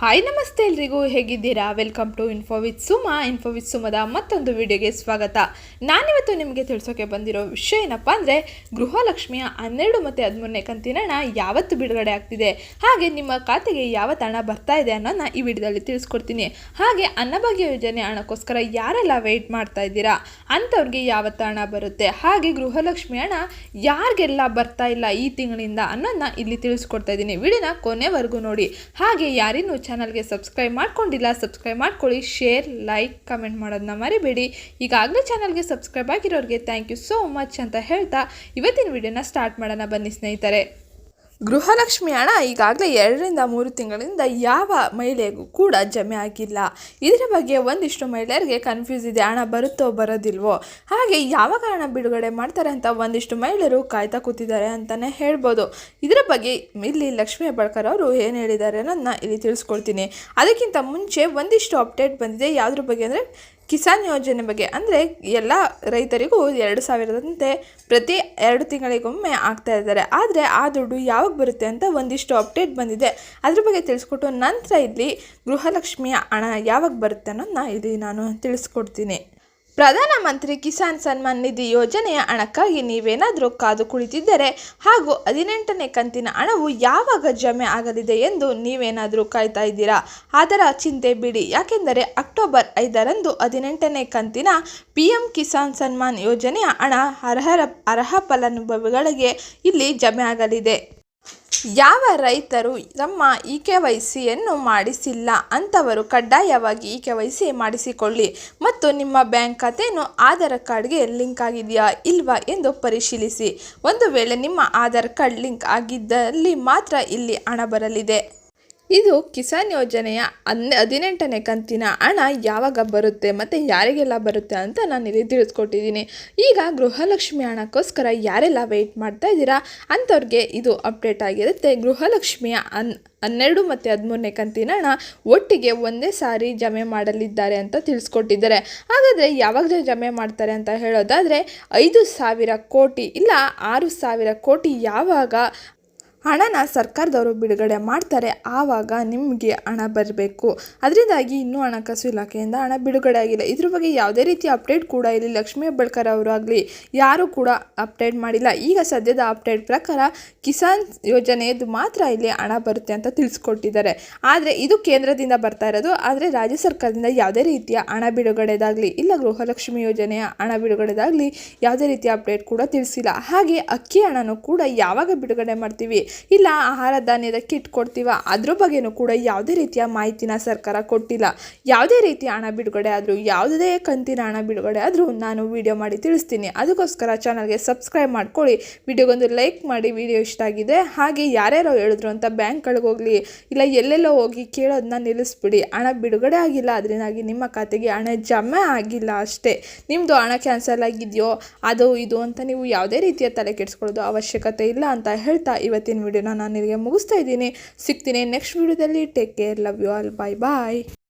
Hi ನಮಸ್ತೆ ಎಲ್ರಿಗೂ ಹೇಗಿದ್ದೀರಾ? Welcome to info with Suma info with ಸುಮದ ಮತ್ತೊಂದು ವಿಡಿಯೋಗೆ ಸ್ವಾಗತ. ನಾನಿವತ್ತು ನಿಮಗೆ ತಿಳಿಸೋಕೆ ಬಂದಿರೋ ವಿಷಯ ಏನಪ್ಪ ಅಂದರೆ, ಗೃಹಲಕ್ಷ್ಮಿಯ ಹನ್ನೆರಡು ಮತ್ತು ಹದಿಮೂರನೇ ಕಂತಿನ ಹಣ ಯಾವತ್ತು ಬಿಡುಗಡೆ ಆಗ್ತಿದೆ? ಹಾಗೆ ನಿಮ್ಮ ಖಾತೆಗೆ ಯಾವ ಹಣ ಬರ್ತಾ ಇದೆ ಅನ್ನೋದನ್ನ ಈ ವಿಡಿಯೋದಲ್ಲಿ ತಿಳಿಸ್ಕೊಡ್ತೀನಿ. ಹಾಗೆ ಅನ್ನಭಾಗ್ಯ ಯೋಜನೆ ಹಣಕ್ಕೋಸ್ಕರ ಯಾರೆಲ್ಲ ವೆಯ್ಟ್ ಮಾಡ್ತಾ ಇದ್ದೀರಾ? ಅಂಥವ್ರಿಗೆ ಯಾವತ್ತು ಹಣ ಬರುತ್ತೆ? ಹಾಗೆ ಗೃಹಲಕ್ಷ್ಮಿ ಹಣ ಯಾರಿಗೆಲ್ಲ ಬರ್ತಾ ಇಲ್ಲ ಈ ತಿಂಗಳಿಂದ ಅನ್ನೋದನ್ನ ಇಲ್ಲಿ ತಿಳಿಸ್ಕೊಡ್ತಾ ಇದ್ದೀನಿ. ವಿಡಿಯೋನ ಕೊನೆವರೆಗೂ ನೋಡಿ. ಹಾಗೆ ಯಾರಿನ್ನೂ ಚಾನಲ್ಗೆ ಸಬ್ಸ್ಕ್ರೈಬ್ ಮಾಡ್ಕೊಂಡಿಲ್ಲ ಸಬ್ಸ್ಕ್ರೈಬ್ ಮಾಡ್ಕೊಳ್ಳಿ ಶೇರ್ ಲೈಕ್ ಕಮೆಂಟ್ ಮಾಡೋದನ್ನ ಮರಿಬೇಡಿ. ಈಗಾಗಲೇ ಚಾನಲ್ಗೆ ಸಬ್ಸ್ಕ್ರೈಬ್ ಆಗಿರೋರಿಗೆ ಥ್ಯಾಂಕ್ ಯು ಸೋ ಮಚ್ ಅಂತ ಹೇಳ್ತಾ ಇವತ್ತಿನ ವಿಡಿಯೋನ ಸ್ಟಾರ್ಟ್ ಮಾಡೋಣ ಬನ್ನಿ ಸ್ನೇಹಿತರೆ. ಗೃಹಲಕ್ಷ್ಮಿ ಹಣ ಈಗಾಗಲೇ ಎರಡರಿಂದ ಮೂರು ತಿಂಗಳಿಂದ ಯಾವ ಮಹಿಳೆಗೂ ಕೂಡ ಜಮೆ ಆಗಿಲ್ಲ. ಇದರ ಬಗ್ಗೆ ಒಂದಿಷ್ಟು ಮಹಿಳೆಯರಿಗೆ ಕನ್ಫ್ಯೂಸ್ ಇದೆ. ಹಣ ಬರುತ್ತೋ ಬರೋದಿಲ್ವೋ? ಹಾಗೆ ಯಾವ ಕಾರಣ ಬಿಡುಗಡೆ ಮಾಡ್ತಾರೆ ಅಂತ ಒಂದಿಷ್ಟು ಮಹಿಳೆಯರು ಕಾಯ್ತಾ ಕೂತಿದ್ದಾರೆ ಅಂತಲೇ ಹೇಳ್ಬೋದು. ಇದರ ಬಗ್ಗೆ ಇಲ್ಲಿ ಲಕ್ಷ್ಮೀ ಹೆಬ್ಬಾಳ್ಕರ್ ಅವರು ಏನು ಹೇಳಿದ್ದಾರೆ ಅನ್ನೋದನ್ನ ಇಲ್ಲಿ ತಿಳಿಸ್ಕೊಡ್ತೀನಿ. ಅದಕ್ಕಿಂತ ಮುಂಚೆ ಒಂದಿಷ್ಟು ಅಪ್ಡೇಟ್ ಬಂದಿದೆ. ಯಾವುದ್ರ ಬಗ್ಗೆ ಅಂದರೆ ಕಿಸಾನ್ ಯೋಜನೆ ಬಗ್ಗೆ ಅಂದರೆ ಎಲ್ಲ ರೈತರಿಗೂ ಎರಡು ಸಾವಿರದಂತೆ ಪ್ರತಿ ಎರಡು ತಿಂಗಳಿಗೊಮ್ಮೆ ಆಗ್ತಾ ಇದ್ದಾರೆ. ಆದರೆ ಆ ದುಡ್ಡು ಯಾವಾಗ ಬರುತ್ತೆ ಅಂತ ಒಂದಿಷ್ಟು ಅಪ್ಡೇಟ್ ಬಂದಿದೆ. ಅದ್ರ ಬಗ್ಗೆ ತಿಳಿಸ್ಕೊಟ್ಟು ನಂತರ ಇಲ್ಲಿ ಗೃಹಲಕ್ಷ್ಮಿಯ ಹಣ ಯಾವಾಗ ಬರುತ್ತೆ ಅನ್ನೋದನ್ನ ಇಲ್ಲಿ ನಾನು ತಿಳಿಸ್ಕೊಡ್ತೀನಿ. ಪ್ರಧಾನಮಂತ್ರಿ ಕಿಸಾನ್ ಸನ್ಮಾನ್ ನಿಧಿ ಯೋಜನೆಯ ಹಣಕ್ಕಾಗಿ ನೀವೇನಾದರೂ ಕಾದು ಕುಳಿತಿದ್ದರೆ ಹಾಗೂ ಹದಿನೆಂಟನೇ ಕಂತಿನ ಹಣವು ಯಾವಾಗ ಜಮೆ ಆಗಲಿದೆ ಎಂದು ನೀವೇನಾದರೂ ಕಾಯ್ತಾ ಇದ್ದೀರಾ? ಅದರ ಚಿಂತೆ ಬಿಡಿ. ಯಾಕೆಂದರೆ ಅಕ್ಟೋಬರ್ ಐದರಂದು ಹದಿನೆಂಟನೇ ಕಂತಿನ ಪಿ ಎಂ ಕಿಸಾನ್ ಸನ್ಮಾನ್ ಯೋಜನೆಯ ಹಣ ಅರ್ಹರ ಅರ್ಹ ಫಲಾನುಭವಿಗಳಿಗೆ ಇಲ್ಲಿ ಜಮೆ ಆಗಲಿದೆ. ಯಾವ ರೈತರು ತಮ್ಮ ಇ ಕೆ ವೈ ಸಿಯನ್ನು ಮಾಡಿಸಿಲ್ಲ ಅಂಥವರು ಕಡ್ಡಾಯವಾಗಿ ಇ ಕೆ ವೈ ಸಿ ಮಾಡಿಸಿಕೊಳ್ಳಿ. ಮತ್ತು ನಿಮ್ಮ ಬ್ಯಾಂಕ್ ಖಾತೆಯನ್ನು ಆಧಾರ್ ಕಾರ್ಡ್ಗೆ ಲಿಂಕ್ ಆಗಿದೆಯಾ ಇಲ್ವಾ ಎಂದು ಪರಿಶೀಲಿಸಿ. ಒಂದು ವೇಳೆ ನಿಮ್ಮ ಆಧಾರ್ ಕಾರ್ಡ್ ಲಿಂಕ್ ಆಗಿದ್ದಲ್ಲಿ ಮಾತ್ರ ಇಲ್ಲಿ ಹಣ ಬರಲಿದೆ. ಇದು ಕಿಸಾನ್ ಯೋಜನೆಯ ಹನ್ನೆ ಹದಿನೆಂಟನೇ ಕಂತಿನ ಹಣ ಯಾವಾಗ ಬರುತ್ತೆ ಮತ್ತು ಯಾರಿಗೆಲ್ಲ ಬರುತ್ತೆ ಅಂತ ನಾನು ಇಲ್ಲಿ ತಿಳಿಸ್ಕೊಟ್ಟಿದ್ದೀನಿ. ಈಗ ಗೃಹಲಕ್ಷ್ಮಿ ಹಣಕ್ಕೋಸ್ಕರ ಯಾರೆಲ್ಲ ವೆಯ್ಟ್ ಮಾಡ್ತಾ ಇದ್ದೀರಾ ಅಂಥವ್ರಿಗೆ ಇದು ಅಪ್ಡೇಟ್ ಆಗಿರುತ್ತೆ. ಗೃಹಲಕ್ಷ್ಮಿಯ ಅನ್ ಹನ್ನೆರಡು ಮತ್ತು ಹದಿಮೂರನೇ ಕಂತಿನ ಹಣ ಒಟ್ಟಿಗೆ ಒಂದೇ ಸಾರಿ ಜಮೆ ಮಾಡಲಿದ್ದಾರೆ ಅಂತ ತಿಳಿಸ್ಕೊಟ್ಟಿದ್ದಾರೆ. ಹಾಗಾದರೆ ಯಾವಾಗ ಜಮೆ ಮಾಡ್ತಾರೆ ಅಂತ ಹೇಳೋದಾದರೆ ಐದು ಸಾವಿರ ಕೋಟಿ ಇಲ್ಲ ಆರು ಸಾವಿರ ಕೋಟಿ ಯಾವಾಗ ಹಣನ ಸರ್ಕಾರದವರು ಬಿಡುಗಡೆ ಮಾಡ್ತಾರೆ, ಆವಾಗ ನಿಮಗೆ ಹಣ ಬರಬೇಕು. ಅದರಿಂದಾಗಿ ಇನ್ನೂ ಹಣಕಾಸು ಇಲಾಖೆಯಿಂದ ಹಣ ಬಿಡುಗಡೆ ಆಗಿಲ್ಲ ಇದ್ರ ಬಗ್ಗೆ ಯಾವುದೇ ರೀತಿಯ ಅಪ್ಡೇಟ್ ಕೂಡ ಇಲ್ಲಿ ಲಕ್ಷ್ಮೀ ಹೆಬ್ಬಾಳ್ಕರ್ ಆಗಲಿ, ಯಾರೂ ಕೂಡ ಅಪ್ಡೇಟ್ ಮಾಡಿಲ್ಲ. ಈಗ ಸದ್ಯದ ಅಪ್ಡೇಟ್ ಪ್ರಕಾರ ಕಿಸಾನ್ ಯೋಜನೆಯದು ಮಾತ್ರ ಇಲ್ಲಿ ಹಣ ಬರುತ್ತೆ ಅಂತ ತಿಳಿಸ್ಕೊಟ್ಟಿದ್ದಾರೆ. ಆದರೆ ಇದು ಕೇಂದ್ರದಿಂದ ಬರ್ತಾ ಇರೋದು. ಆದರೆ ರಾಜ್ಯ ಸರ್ಕಾರದಿಂದ ಯಾವುದೇ ರೀತಿಯ ಹಣ ಬಿಡುಗಡೆದಾಗಲಿ, ಇಲ್ಲ ಗೃಹಲಕ್ಷ್ಮಿ ಯೋಜನೆಯ ಹಣ ಬಿಡುಗಡೆದಾಗಲಿ ಯಾವುದೇ ರೀತಿಯ ಅಪ್ಡೇಟ್ ಕೂಡ ತಿಳಿಸಿಲ್ಲ. ಹಾಗೆ ಅಕ್ಕಿ ಹಣನೂ ಕೂಡ ಯಾವಾಗ ಬಿಡುಗಡೆ ಮಾಡ್ತೀವಿ? ಇಲ್ಲ ಆಹಾರ ಧಾನ್ಯದ ಕಿಟ್ ಕೊಡ್ತೀವ. ಅದ್ರ ಬಗ್ಗೆನೂ ಕೂಡ ಯಾವುದೇ ರೀತಿಯ ಮಾಹಿತಿನ ಸರ್ಕಾರ ಕೊಟ್ಟಿಲ್ಲ. ಯಾವುದೇ ರೀತಿಯ ಹಣ ಬಿಡುಗಡೆ ಆದರೂ, ಯಾವುದೇ ಕಂತಿನ ಹಣ ಬಿಡುಗಡೆ ಆದರೂ ನಾನು ವಿಡಿಯೋ ಮಾಡಿ ತಿಳಿಸ್ತೀನಿ. ಅದಕ್ಕೋಸ್ಕರ ಚಾನಲ್ಗೆ ಸಬ್ಸ್ಕ್ರೈಬ್ ಮಾಡ್ಕೊಳ್ಳಿ. ವಿಡಿಯೋಗೊಂದು ಲೈಕ್ ಮಾಡಿ, ವಿಡಿಯೋ ಇಷ್ಟ ಆಗಿದೆ. ಹಾಗೆ ಯಾರ್ಯಾರೋ ಹೇಳಿದ್ರು ಅಂತ ಬ್ಯಾಂಕ್ಗಳಿಗೆ ಹೋಗಲಿ, ಇಲ್ಲ ಎಲ್ಲೆಲ್ಲೋ ಹೋಗಿ ಕೇಳೋದನ್ನ ನಿಲ್ಲಿಸ್ಬಿಡಿ. ಹಣ ಬಿಡುಗಡೆ ಆಗಿಲ್ಲ, ಅದರಿಂದಾಗಿ ನಿಮ್ಮ ಖಾತೆಗೆ ಹಣ ಜಮೆ ಆಗಿಲ್ಲ ಅಷ್ಟೇ. ನಿಮ್ಮದು ಹಣ ಕ್ಯಾನ್ಸಲ್ ಆಗಿದೆಯೋ, ಅದು ಇದು ಅಂತ ನೀವು ಯಾವುದೇ ರೀತಿಯ ತಲೆ ಕೆಡಿಸ್ಕೊಳ್ಳೋದು ಅವಶ್ಯಕತೆ ಇಲ್ಲ ಅಂತ ಹೇಳ್ತಾ ಇವತ್ತಿನ ವಿಡಿಯೋನ ನಾನು ಇಲ್ಲಿಗೆ ಮುಗಿಸ್ತಾ ಇದ್ದೀನಿ. ಸಿಗ್ತೀನಿ ನೆಕ್ಸ್ಟ್ ವಿಡಿಯೋದಲ್ಲಿ take care love you all bye bye